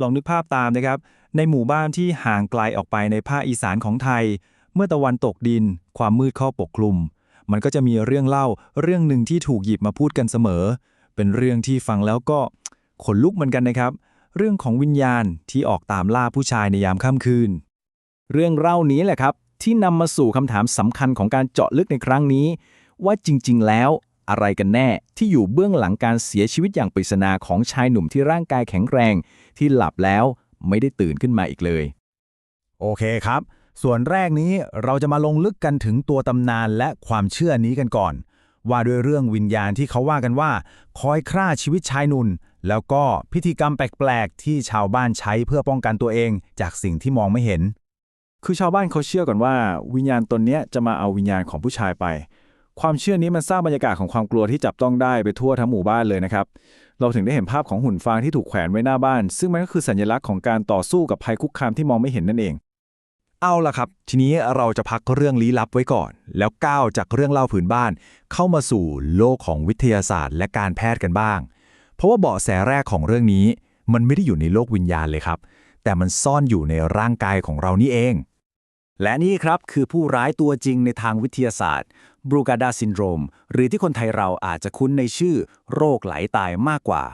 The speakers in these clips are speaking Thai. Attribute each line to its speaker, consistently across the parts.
Speaker 1: ลองนึกภาพตามนะครับ ในหมู่บ้านที่ห่างไกลออกไปในภาคอีสานของไทย เมื่อตะวันตกดิน ความมืดเข้าปกคลุม มันก็จะมีเรื่องเล่าเรื่องหนึ่งที่ถูกหยิบมาพูดกันเสมอ เป็นเรื่องที่ฟังแล้วก็ขนลุกเหมือนกันนะครับ เรื่องของวิญญาณที่ออกตามล่าผู้ชายในยามค่ำคืน
Speaker 2: เรื่องเล่านี้แหละครับ ที่นำมาสู่คำถามสำคัญของการเจาะลึกในครั้งนี้ ว่าจริง ๆ แล้ว อะไรกันแน่ที่อยู่เบื้องหลังการเสียชีวิตอย่างปริศนาของชายหนุ่มที่ร่างกายแข็งแรง ที่หลับแล้วไม่ได้ตื่นขึ้นมาอีกเลย
Speaker 3: โอเคครับ ส่วนแรกนี้เราจะมาลงลึกกันถึงตัวตำนานและความเชื่อนี้กันก่อน ว่าด้วยเรื่องวิญญาณที่เขาว่ากันว่า คอยฆ่าชีวิตชายนุ่นแล้วก็พิธีกรรมแปลกๆ ที่ชาวบ้านใช้เพื่อป้องกันตัวเอง จากสิ่งที่มองไม่เห็น
Speaker 1: คือชาวบ้านเขาเชื่อกันว่า วิญญาณตนเนี้ยจะมาเอาวิญญาณของผู้ชายไป ความเชื่อนี้มันสร้างบรรยากาศของความกลัวที่จับต้องได้ไปทั่วทั้งหมู่บ้านเลยนะครับ เราถึงได้เห็นภาพของหุ่นฟางที่ถูกแขวนไว้หน้าบ้าน ซึ่งมันก็คือสัญลักษณ์ของการต่อสู้กับภัยคุกคามที่มองไม่เห็นนั่นเอง
Speaker 4: เอาล่ะครับ ทีนี้เราจะพักเรื่องลี้ลับไว้ก่อน แล้วก้าวจากเรื่องเล่าผืนบ้าน เข้ามาสู่โลกของวิทยาศาสตร์ และการแพทย์กันบ้าง เพราะว่าเบาะแสแรกของเรื่องนี้ มันไม่ได้อยู่ในโลกวิญญาณเลยครับ แต่มันซ่อนอยู่ในร่างกายของเรานี่เอง
Speaker 2: และนี่ครับคือผู้ร้ายตัวจริงในทางวิทยาศาสตร์บรูกาดาซินโดรม หรือที่คนไทยเราอาจจะคุ้นในชื่อโรคไหลตายมากกว่า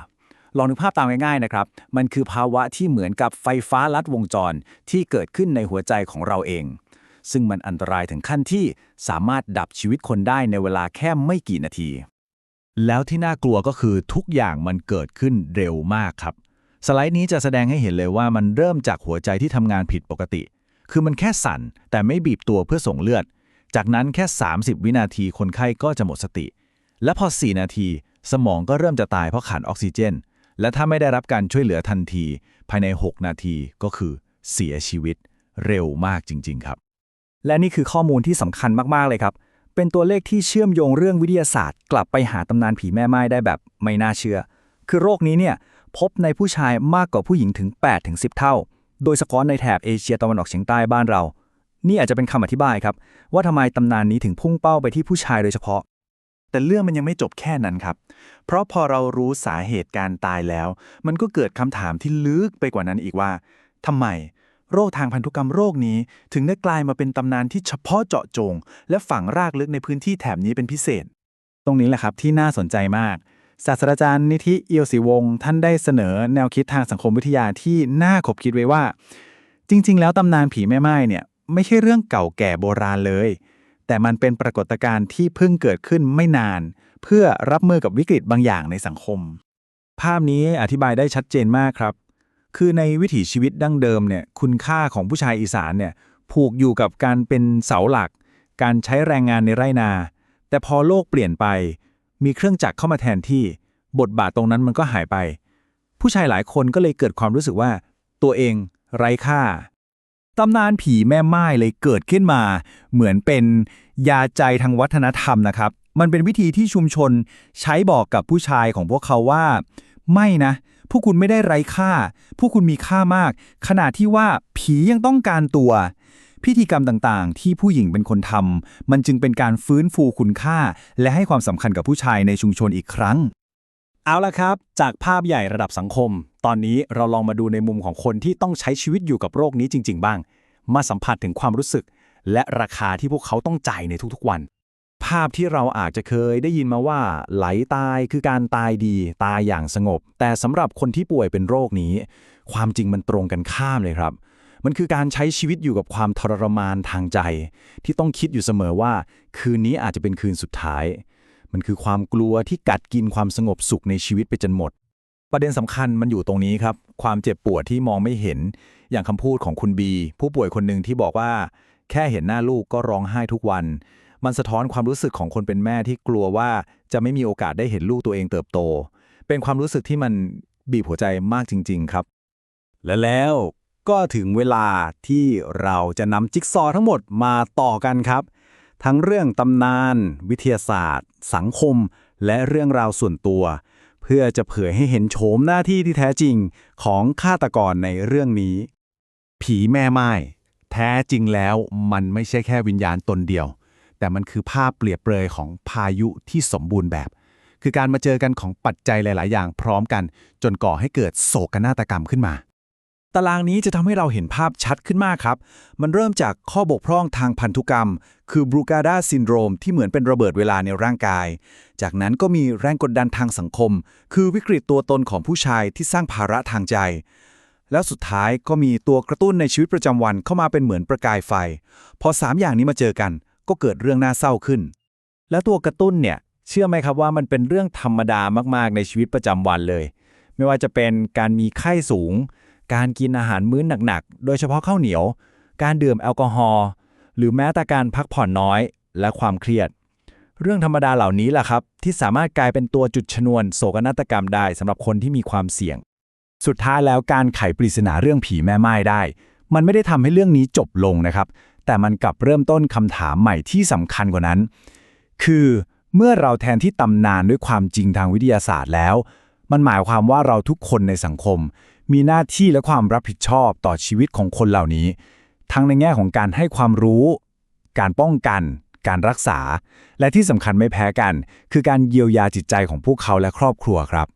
Speaker 2: ลองนึกภาพตามง่ายๆนะครับ มันคือภาวะที่เหมือนกับไฟฟ้าลัดวงจรที่เกิดขึ้นในหัวใจของเราเอง ซึ่งมันอันตรายถึงขั้นที่สามารถดับชีวิตคนได้ในเวลาแค่ไม่กี่นาที
Speaker 3: แล้วที่น่ากลัวก็คือทุกอย่างมันเกิดขึ้นเร็วมากครับ สไลด์นี้จะแสดงให้เห็นเลยว่ามันเริ่มจากหัวใจที่ทำงานผิดปกติ คือมันแค่สั่น แต่ไม่บีบตัวเพื่อส่งเลือด จากนั้นแค่ 30 วินาทีคนไข้ก็จะหมดสติ และพอ 4 นาที สมองก็เริ่มจะตายเพราะขาดออกซิเจน และถ้าไม่ได้รับการช่วยเหลือทันที ภายใน 6 นาทีก็คือเสียชีวิตเร็วมากจริง ๆ ครับ
Speaker 2: และนี่คือข้อมูลที่สำคัญมาก ๆ เลยครับ เป็นตัวเลขที่เชื่อมโยงเรื่องวิทยาศาสตร์ กลับไปหาตำนานผีแม่ไม้ได้แบบไม่น่าเชื่อ คือโรคนี้เนี่ยพบในผู้ชายมากกว่าผู้หญิงถึง 8-10 เท่า โดยเฉพาะในแถบเอเชียตะวันออกเฉียงใต้บ้านเรา นี่อาจจะเป็นคำอธิบายครับ ว่าทำไมตำนานนี้ถึงพุ่งเป้าไปที่ผู้ชายโดยเฉพาะ
Speaker 5: แต่เรื่องมันยังไม่จบแค่นั้นครับ เพราะพอเรารู้สาเหตุการตายแล้ว มันก็เกิดคำถามที่ลึกไปกว่านั้นอีกว่าทำไมโรคทางพันธุกรรมโรคนี้ ถึงได้กลายมาเป็นตำนานที่เฉพาะเจาะจง และฝังรากลึกในพื้นที่แถบนี้เป็นพิเศษ
Speaker 1: ตรงนี้แหละครับที่น่าสนใจมาก ศาสตราจารย์นิธิเอียวศรีวงศ์ท่านได้เสนอแนวคิดทางสังคมวิทยาที่น่าขบคิดไว้ว่า จริง ๆ แล้วตำนานผีแม่ไม้เนี่ยไม่ใช่เรื่องเก่าแก่โบราณเลย แต่มันเป็นปรากฏการณ์ที่เพิ่งเกิดขึ้นไม่นาน เพื่อรับมือกับวิกฤตบางอย่างในสังคม ภาพนี้อธิบายได้ชัดเจนมากครับ คือในวิถีชีวิตดั้งเดิมเนี่ยคุณค่าของผู้ชายอีสานเนี่ยผูกอยู่กับการเป็นเสาหลัก การใช้แรงงานในไร่นา แต่พอโลกเปลี่ยนไป มีเครื่องจักรเข้ามาแทนที่ บทบาทตรงนั้นมันก็หายไป ผู้ชายหลายคนก็เลยเกิดความรู้สึกว่า ตัวเองไร้ค่าตำนานผีแม่ไม้เลยเกิดขึ้นมา เหมือนเป็นยาใจทางวัฒนธรรมนะครับ มันเป็นวิธีที่ชุมชนใช้บอกกับผู้ชายของพวกเขาว่า ไม่นะพวกคุณไม่ได้ไร้ค่า พวกคุณมีค่ามาก ขนาดที่ว่าผียังต้องการตัว พิธีกรรมต่างๆ ที่ผู้หญิงเป็นคนทำมันจึงเป็นการฟื้นฟูคุณค่า และให้ความสำคัญกับผู้ชายในชุมชนอีกครั้ง
Speaker 2: เอาละครับ จากภาพใหญ่ระดับสังคม ตอนนี้เราลองมาดูในมุมของคนที่ต้องใช้ชีวิตอยู่กับโรคนี้จริง ๆ บ้าง มาสัมผัสถึงความรู้สึก และราคาที่พวกเขาต้องจ่ายในทุกๆวันภาพที่เราอาจจะเคยได้ยินมาว่า ไหลตายคือการตายดีตายอย่างสงบ แต่สำหรับคนที่ป่วยเป็นโรคนี้ ความจริงมันตรงกันข้ามเลยครับ มันคือการใช้ชีวิตอยู่กับความทรมานทางใจ ที่ต้องคิดอยู่เสมอว่า คืนนี้อาจจะเป็นคืนสุดท้าย มันคือความกลัวที่กัดกินความสงบสุขในชีวิตไปจนหมด ประเด็นสำคัญมันอยู่ตรงนี้ครับ ความเจ็บปวดที่มองไม่เห็น อย่างคำพูดของคุณบี ผู้ป่วยคนหนึ่งที่บอกว่า แค่เห็นหน้าลูกก็ร้องไห้ทุกวัน มันสะท้อนความรู้สึกของคนเป็นแม่ที่กลัวว่าจะไม่มีโอกาสได้เห็นลูกตัวเองเติบโต เป็นความรู้สึกที่มันบีบหัวใจมากจริง ๆ ครับ และแล้ว ก็ถึงเวลาที่เราจะนำจิ๊กซอว์ทั้งหมดมาต่อกันครับ ทั้งเรื่องตำนาน วิทยาศาสตร์ สังคม และเรื่องราวส่วนตัว เพื่อจะเผยให้เห็นโฉมหน้าที่ที่แท้จริงของฆาตกรในเรื่องนี้
Speaker 3: ผีแม่ไม้แท้จริงแล้วมันไม่ใช่แค่วิญญาณตนเดียว แต่มันคือภาพเปรียบเปรยของพายุที่สมบูรณ์แบบ คือการมาเจอกันของปัจจัยหลาย ๆ อย่างพร้อมกัน จนก่อให้เกิดโศกนาฏกรรมขึ้นมา ตารางนี้จะทำให้เราเห็นภาพชัดขึ้นมากครับ มันเริ่มจากข้อบกพร่องทางพันธุกรรม คือบรูกาดาซินโดรมที่เหมือนเป็นระเบิดเวลาในร่างกาย จากนั้นก็มีแรงกดดันทางสังคม คือวิกฤตตัวตนของผู้ชายที่สร้างภาระทางใจ แล้วสุดท้ายก็มีตัวกระตุ้นในชีวิตประจำวันเข้ามาเป็นเหมือนประกายไฟ พอสามอย่างนี้มาเจอกัน ก็เกิดเรื่องน่าเศร้าขึ้น
Speaker 2: แล้วตัวกระตุ้นเนี่ยเชื่อไหมครับว่ามันเป็นเรื่องธรรมดามากๆในชีวิตประจำวันเลย ไม่ว่าจะเป็นการมีไข้สูง การกินอาหารมื้อหนักๆ โดยเฉพาะข้าวเหนียว การดื่มแอลกอฮอล์หรือแม้แต่การพักผ่อนน้อยและความเครียด เรื่องธรรมดาเหล่านี้แหละครับ ที่สามารถกลายเป็นตัวจุดชนวนโศกนาฏกรรมได้สำหรับคนที่มีความเสี่ยง สุดท้ายแล้วการไขปริศนาเรื่องผีแม่ไม้ได้ มันไม่ได้ทำให้เรื่องนี้จบลงนะครับ แต่มันกลับเริ่มต้นคำถามใหม่ที่สำคัญกว่านั้น คือเมื่อเราแทนที่ตำนานด้วยความจริงทางวิทยาศาสตร์แล้ว มันหมายความว่าเราทุกคนในสังคม มีหน้าที่และความรับผิดชอบต่อชีวิตของคนเหล่านี้ ทั้งในแง่ของการให้ความรู้ การป้องกัน การรักษา และที่สำคัญไม่แพ้กัน คือการเยียวยาจิตใจของพวกเขาและครอบครัวครับ